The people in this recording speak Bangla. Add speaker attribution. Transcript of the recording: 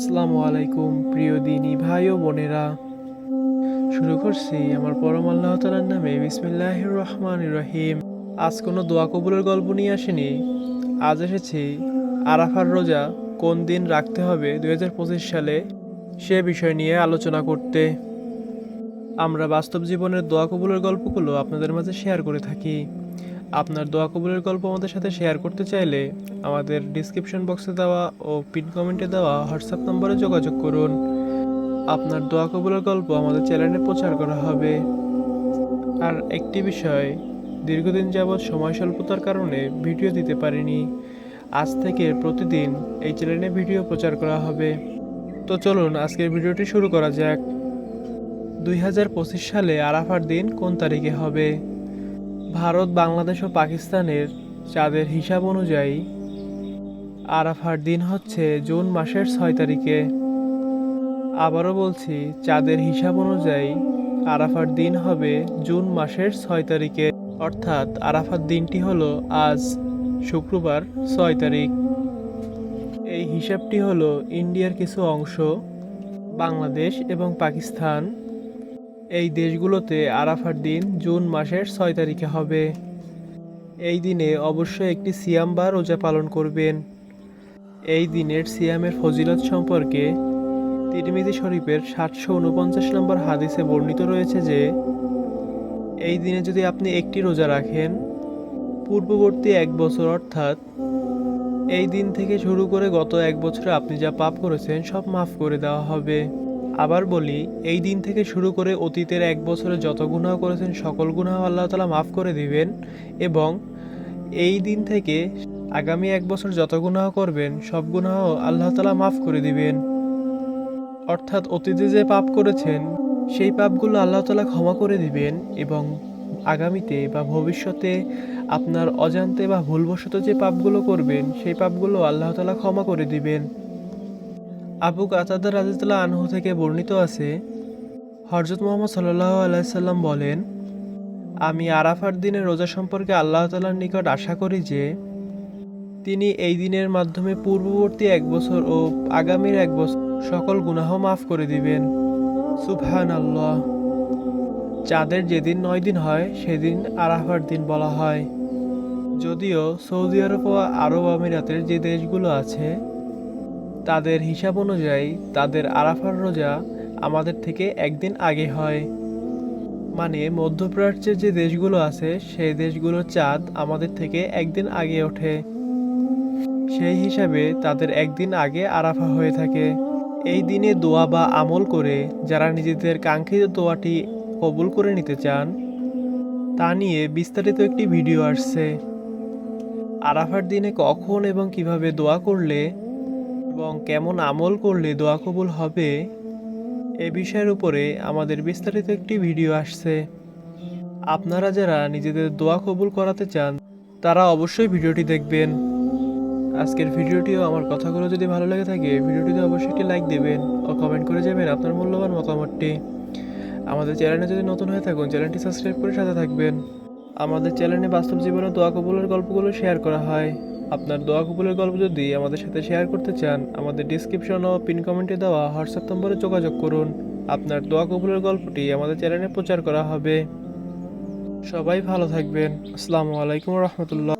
Speaker 1: আসসালামু আলাইকুম, প্রিয় দিনী ভাই ও বোনেরা। শুরু করছি আমার পরম আল্লাহ তালার নামে বিসমিল্লাহ রহমান রহিম। আজ কোনো দোয়া কবুলের গল্প নিয়ে আসেনি। আজ এসেছি আরাফার রোজা কোন দিন রাখতে হবে দু হাজার পঁচিশ সালে সে বিষয় নিয়ে আলোচনা করতে। আমরা বাস্তব জীবনের দোয়া কবুলের গল্পগুলো আপনাদের মাঝে শেয়ার করে থাকি। আপনার দোয়া কবুলের গল্প আমাদের সাথে শেয়ার করতে চাইলে আমাদের ডিসক্রিপশন বক্সে দেওয়া ও পিন কমেন্টে দেওয়া হোয়াটসঅ্যাপ নম্বরে যোগাযোগ করুন। আপনার দোয়া কবুলের গল্প আমাদের চ্যানেলে প্রচার করা হবে। আর একটি বিষয়, দীর্ঘদিন যাবৎ সময় স্বল্পতার কারণে ভিডিও দিতে পারিনি। আজ থেকে প্রতিদিন এই চ্যানেলে ভিডিও প্রচার করা হবে। তো চলুন আজকের ভিডিওটি শুরু করা যাক। দুই হাজার পঁচিশ সালে আরাফার দিন কোন তারিখে হবে? ভারত, বাংলাদেশ ও পাকিস্তানের চাঁদের হিসাব অনুযায়ী আরাফার দিন হচ্ছে জুন মাসের ছয় তারিখে। আবারও বলছি, চাঁদের হিসাব অনুযায়ী আরাফার দিন হবে জুন মাসের ছয় তারিখে। অর্থাৎ আরাফার দিনটি হলো আজ শুক্রবার ছয় তারিখ। এই হিসাবটি হলো ইন্ডিয়ার কিছু অংশ, বাংলাদেশ এবং পাকিস্তান। এই দেশগুলোতে আরাফার দিন জুন মাসের ছয় তারিখে হবে। এই দিনে অবশ্যই একটি সিয়াম বা রোজা পালন করবেন। এই দিনের সিয়ামের ফজিলত সম্পর্কে তিরমিজি শরীফের সাতশো উনপঞ্চাশ নম্বর হাদিসে বর্ণিত রয়েছে যে, এই দিনে যদি আপনি একটি রোজা রাখেন, পূর্ববর্তী এক বছর অর্থাৎ এই দিন থেকে শুরু করে গত এক বছরে আপনি যা পাপ করেছেন সব মাফ করে দেওয়া হবে। আবার বলি, এই দিন থেকে শুরু করে অতীতের এক বছরে যত গুনাহ করেছেন, সকল গুনাহ আল্লাহ তালা মাফ করে দিবেন এবং এই দিন থেকে আগামী এক বছর যত গুনাহ করবেন, সব গুনাহ আল্লাহ তালা মাফ করে দিবেন। অর্থাৎ অতীতে যে পাপ করেছেন, সেই পাপগুলো আল্লাহ তালা ক্ষমা করে দিবেন এবং আগামীতে বা ভবিষ্যতে আপনার অজান্তে বা ভুলবশত যে পাপগুলো করবেন, সেই পাপগুলো আল্লাহ তালা ক্ষমা করে দিবেন। আবু কাতাদার রাজিতুল্লাহ আনহু থেকে বর্ণিত আছে হরজত মোহাম্মদ সাল্লাহ আলাইসাল্লাম বলেন, আমি আরাফার দিনের রোজা সম্পর্কে আল্লাহ তালার নিকট আশা করি যে, তিনি এই দিনের মাধ্যমে পূর্ববর্তী এক বছর ও আগামীর এক বছর সকল গুনাহ মাফ করে দিবেন। সুবহান আল্লাহ চাঁদের যেদিন নয় দিন হয়, সেদিন আরাফার দিন বলা হয়। যদিও সৌদি আরব ও আরব আমিরাতের যে দেশগুলো আছে তাদের হিসাব অনুযায়ী তাদের আরাফার রোজা আমাদের থেকে একদিন আগে হয়। মানে মধ্যপ্রাচ্যের যে দেশগুলো আছে, সেই দেশগুলোর চাঁদ আমাদের থেকে একদিন আগে ওঠে। সেই হিসাবে তাদের একদিন আগে আরাফা হয়ে থাকে। এই দিনে দোয়া বা আমল করে যারা নিজেদের কাঙ্ক্ষিত দোয়াটি কবুল করে নিতে চান, তা নিয়ে বিস্তারিত একটি ভিডিও আসছে। আরাফার দিনে কখন এবং কীভাবে দোয়া করলে এবং কেমন আমল করলে দোয়া কবুল হবে, এ বিষয়ের উপরে আমাদের বিস্তারিত একটি ভিডিও আসছে। আপনারা যারা নিজেদের দোয়া কবুল করাতে চান, তারা অবশ্যই ভিডিওটি দেখবেন। আজকের ভিডিওটিও আমার কথাগুলো যদি ভালো লেগে থাকে, ভিডিওটিতে অবশ্যই একটি লাইক দেবেন ও কমেন্ট করে যাবেন আপনার মূল্যবান মতামতটি। আমাদের চ্যানেলে যদি নতুন হয়ে থাকুন, চ্যানেলটি সাবস্ক্রাইব করে সাথে থাকবেন। আমাদের চ্যানেলে বাস্তব জীবনে দোয়া কবুলের গল্পগুলো শেয়ার করা হয়। আপনার দোয়া কবুলের গল্প যদি আমাদের সাথে শেয়ার করতে চান, আমাদের ডিসক্রিপশন ও পিন কমেন্টে দেওয়া হোয়াটসঅ্যাপ নম্বরে যোগাযোগ করুন। আপনার দোয়া কবুলের গল্পটি আমাদের চ্যানেলে প্রচার করা হবে। সবাই ভালো থাকবেন। আসসালামু আলাইকুম রহমতুল্লাহ।